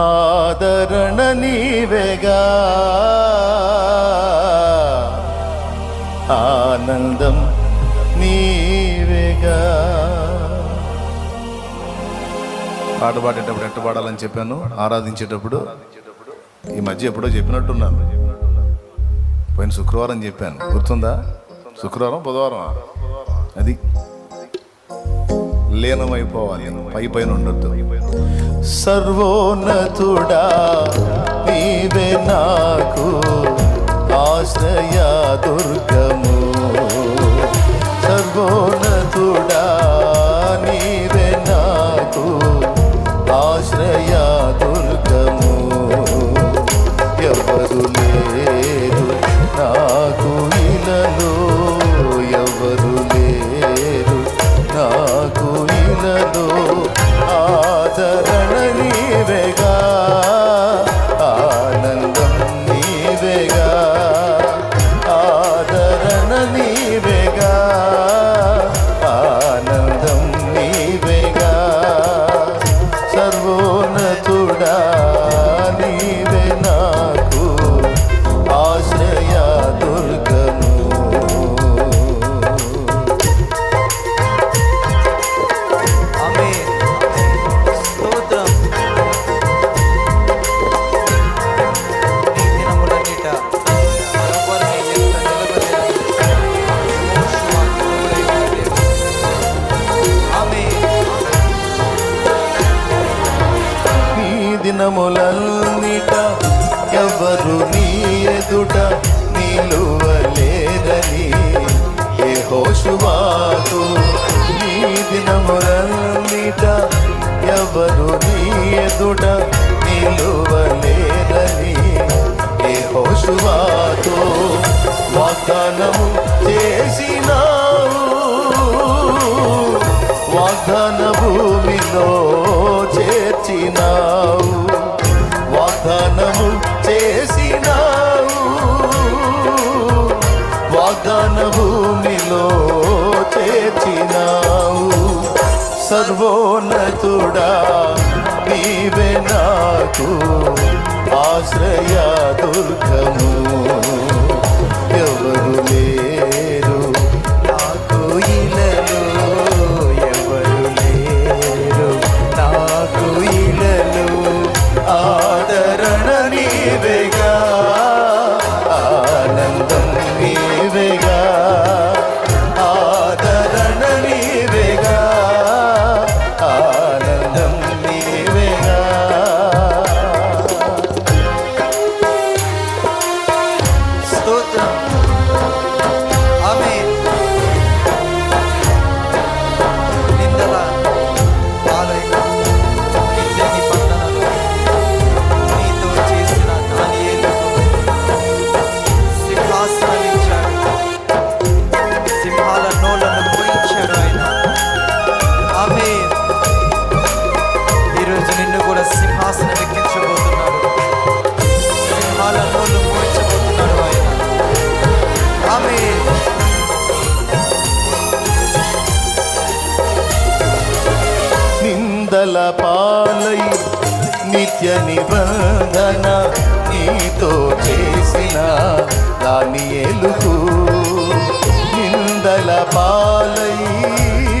ఆదరణ నీవేగా. ఆనందం నీవేగా. పాట పాడేటప్పుడు ఎట్ట పాడాలని చెప్పాను? ఆరాధించేటప్పుడు? ఈ మధ్య ఎప్పుడో చెప్పినట్టున్నాను. పోయిన శుక్రవారం చెప్పాను. గుర్తుందా? శుక్రవారం బుధవారం అది. లీనమైపోవాలి. పై పైన ఉండొద్దు. సర్వోన్నతుడా నీవే నాకు ఆశ్రయ దుర్గము. సర్వోన్నతుడా నీవే నాకు ఆశ్రయ దుర్గము. దినములన్నిట ఎవరు నీ ఎదుట నిలువలేరని ఏ హోషువాకు నీ దినములన్నిట ఎవరు నీ ఎదుట నిలువలేరని ఏ హోషువాతో వాగ్దానము వాగ్దాన భూమిలో చేర్చినావు. సర్వోన్నతుడా నీవే నాకు ఆశ్రయ దుర్గము. నిందల పాలై నిత్య నిబంధన నీతో చేసిన దాని ఎలుగు నిందల పాలై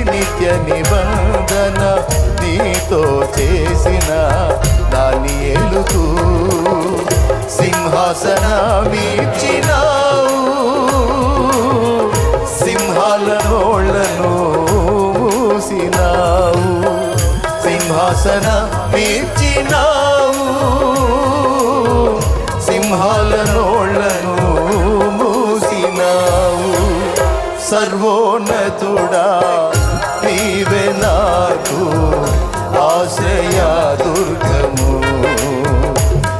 నిత్య నిబంధన నీతో చేసిన దాని ఎలుగు సింహాసనమిచ్చినావు ఆసన పేర్చినావు సింహాల నోళ్ళను మూసినావు. సర్వోన్నతుడా నీవే నాకు ఆశ్రయా దుర్గము.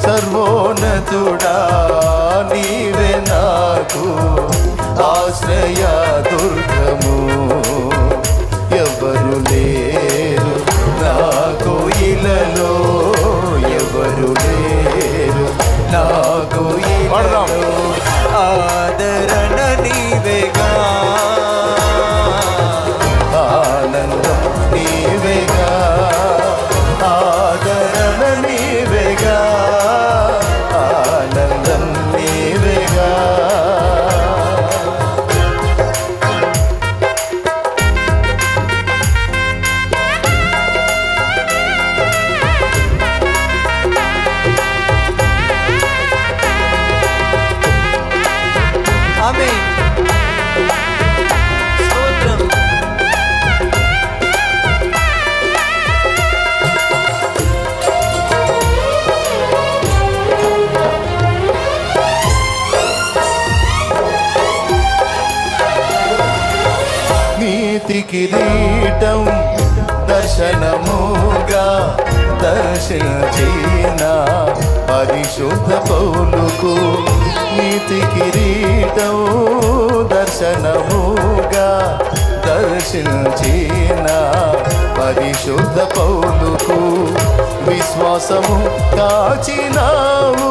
సర్వోన్నతుడా నీవే నాకు ఆశ్రయా ఆదరణ నీవేగా కిరీటం దర్శనముగా దర్శించిన పరిశుద్ధ పౌలుకు నీతి కిరీటం దర్శనముగా దర్శన దర్శించిన పరిశుద్ధ పౌలుకు విశ్వాసము కాచినావు.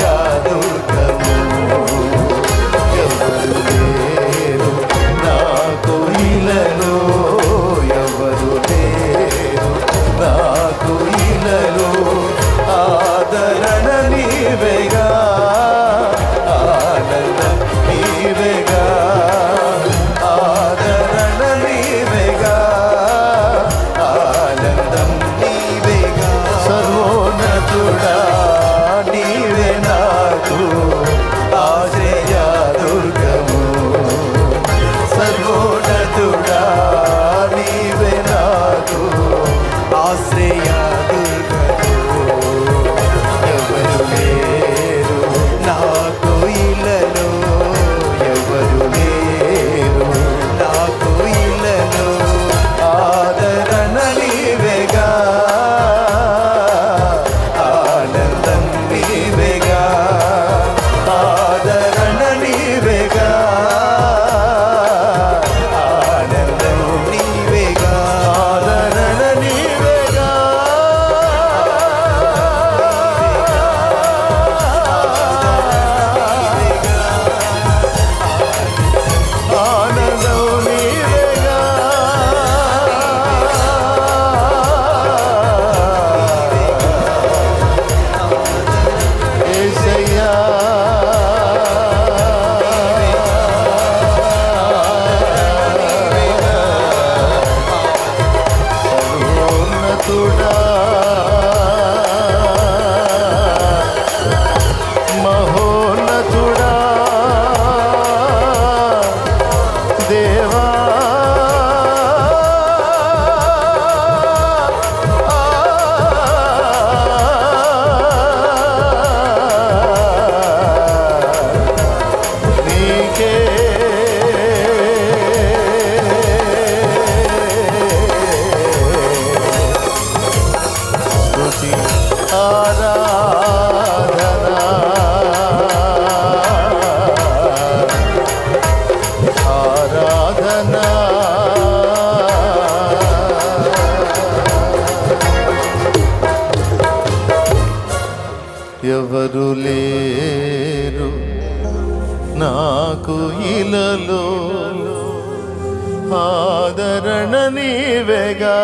ఎవరు లేరు? నాకు ఇలలో ఆదరణ నీవేగా.